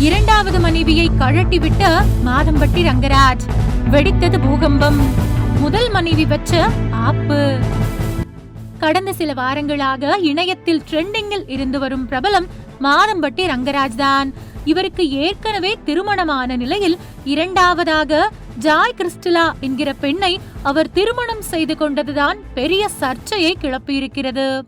இரண்டாவது மனைவியை கழட்டிவிட்ட மாதம்பட்டி ரங்கராஜ். வெடித்தது பூகம்பம். முதல் மனைவி வச்ச ஆப்பு. கடந்த சில வாரங்களாக இணையத்தில் ட்ரெண்டிங்கில் இருந்து வரும் பிரபலம் மாதம்பட்டி ரங்கராஜ் தான். இவருக்கு ஏற்கனவே திருமணமான நிலையில் இரண்டாவதாக ஜாய் கிறிஸ்டலா என்கிற பெண்ணை அவர் திருமணம் செய்து கொண்டதுதான் பெரிய சர்ச்சையை கிளப்பியிருக்கிறது.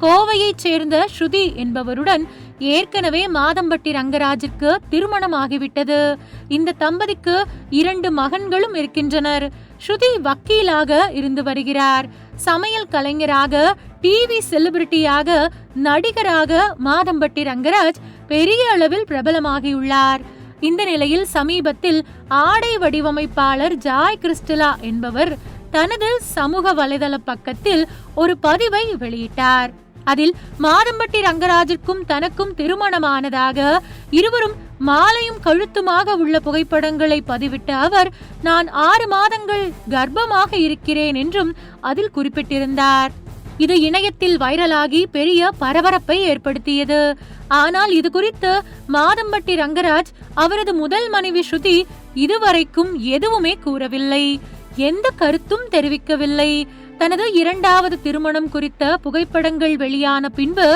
கோவையைச் சேர்ந்த ஸ்ருதி என்பவருடன் ஏற்கனவே மாதம்பட்டி ரங்கராஜிற்கு திருமணமாகிவிட்டது இந்த தம்பதிக்கு இரண்டு மகன்களும் இருக்கின்றனர். ஸ்ருதி வக்கீலாக இருந்து வருகிறார். சமையல் கலைஞராக டிவி செலிபிரிட்டியாக நடிகராக மாதம்பட்டி ரங்கராஜ் பெரிய அளவில் பிரபலமாகியுள்ளார். இந்த நிலையில் சமீபத்தில் ஆடை வடிவமைப்பாளர் ஜாய் கிறிஸ்டலா என்பவர் தனது சமூக வலைதள பக்கத்தில் ஒரு பதிவை வெளியிட்டார். அதில் மாதம்பட்டி ரங்கராஜிற்கும் தனக்கும் திருமணமானதாக இருவரும் மாலையும் கழுத்துமாக உள்ள புகைப்படங்களை பதிவிட்ட அவர் நான் ஆறு மாதங்கள் கர்ப்பமாக இருக்கிறேன் என்றும் அதில் குறிப்பிட்டிருந்தார். இது இணையத்தில் வைரலாகி பெரிய பரபரப்பை ஏற்படுத்தியது. ஆனால் இது குறித்து மாதம்பட்டி ரங்கராஜ் அவரது முதல் மனைவி ஸ்ருதி இதுவரைக்கும் எதுவுமே கூறவில்லை. எந்த கருத்தும் தெரிவிக்கவில்லை. தனது இரண்டாவது திருமணம் குறித்த புகைப்படங்கள் வெளியான பின்பு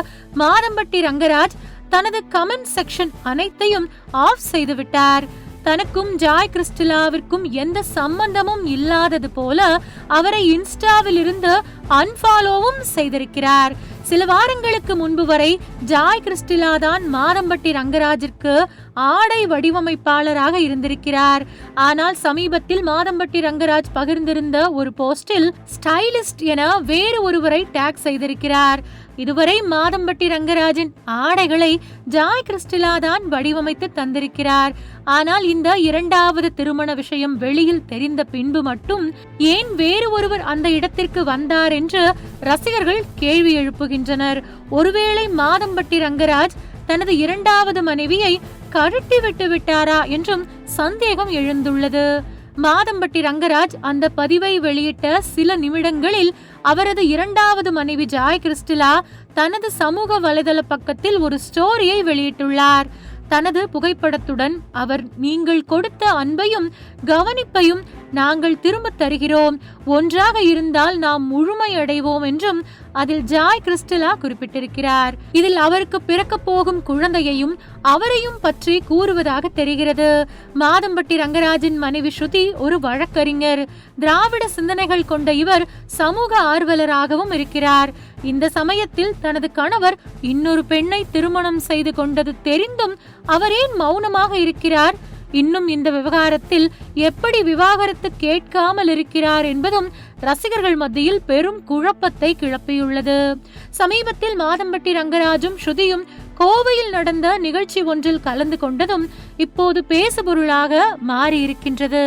மாதம்பட்டி ரங்கராஜ் தனது கமெண்ட் செக்ஷன் அனைத்தையும் ஆஃப் செய்துவிட்டார். தனக்கும் ஜாய் கிறிஸ்டலாவிற்கும் எந்த சம்பந்தமும் இல்லாதது போல அவரை இன்ஸ்டாவில் இருந்து அன்ஃபாலோவும் செய்திருக்கிறார். சில வாரங்களுக்கு முன்பு வரை ஜாய் கிறிஸ்டிலா தான் மாரம்பட்டி ரங்கராஜிற்கு ஆடை வடிவமைப்பாளராக இருந்திருக்கிறார். ஆனால் சமீபத்தில் மாதம்பட்டி ரங்கராஜ் பகிர்ந்திருந்த ஒரு போஸ்டில் ஸ்டைலிஸ்ட் என வேறு ஒருவரை டேக் செய்திருக்கிறார். இதுவரை மாதம்பட்டி ரங்கராஜின் ஆடைகளை ஜாய் கிறிஸ்டிலா தான் வடிவமைத்து தந்திருக்கிறார். ஆனால் இந்த இரண்டாவது திருமண விஷயம் வெளியில் தெரிந்த பின்பு மட்டும் ஏன் வேறு ஒருவர் அந்த இடத்திற்கு வந்தார் என்று ரசிகர்கள் கேள்வி எழுப்புகின்றனர். ஒருவேளை மாதம்பட்டி ரங்கராஜ் தனது இரண்டாவது மனைவியை கழட்டி விட்டு விட்டாரா என்றும் சந்தேகம் எழுந்துள்ளது. மாதம்பட்டி ரங்கராஜ் அந்த பதிவை வெளியிட்ட சில நிமிடங்களில் அவரது இரண்டாவது மனைவி ஜாய் கிறிஸ்டிலா தனது சமூக வலைதள பக்கத்தில் ஒரு ஸ்டோரியை வெளியிட்டுள்ளார். தனது புகைப்படத்துடன் அவர் நீங்கள் கொடுத்த அன்பையும் கவனிப்பையும் நாங்கள் திரும்ப தருகிறோம். ஒன்றாக இருந்தால் நாம் முழுமையடைவோம் என்றும் அதில் ஜாய் கிறிஸ்டலா குறிப்பிட்டிருக்கிறார். இதில் அவருக்கு பிறக்க போகும் குழந்தையையும் அவரையும் பற்றி கூறுவதாக தெரிகிறது. மாதம்பட்டி ரங்கராஜின் மனைவி ஸ்ருதி ஒரு வழக்கறிஞர். திராவிட சிந்தனைகள் கொண்ட இவர் சமூக ஆர்வலராகவும் இருக்கிறார். இந்த சமயத்தில் தனது கணவர் இன்னொரு பெண்ணை திருமணம் செய்து கொண்டது தெரிந்தும் அவர் ஏன் மௌனமாக இருக்கிறார். இன்னும் இந்த விவகாரத்தில் எப்படி விவாகரத்து கேட்காமல் இருக்கிறார் என்பதும் ரசிகர்கள் மத்தியில் பெரும் குழப்பத்தை கிளப்பியுள்ளது. சமீபத்தில் மாதம்பட்டி ரங்கராஜும் ஸ்ருதியும் கோவையில் நடந்த நிகழ்ச்சி ஒன்றில் கலந்து கொண்டதும் இப்போது பேசுபொருளாக மாறியிருக்கின்றது.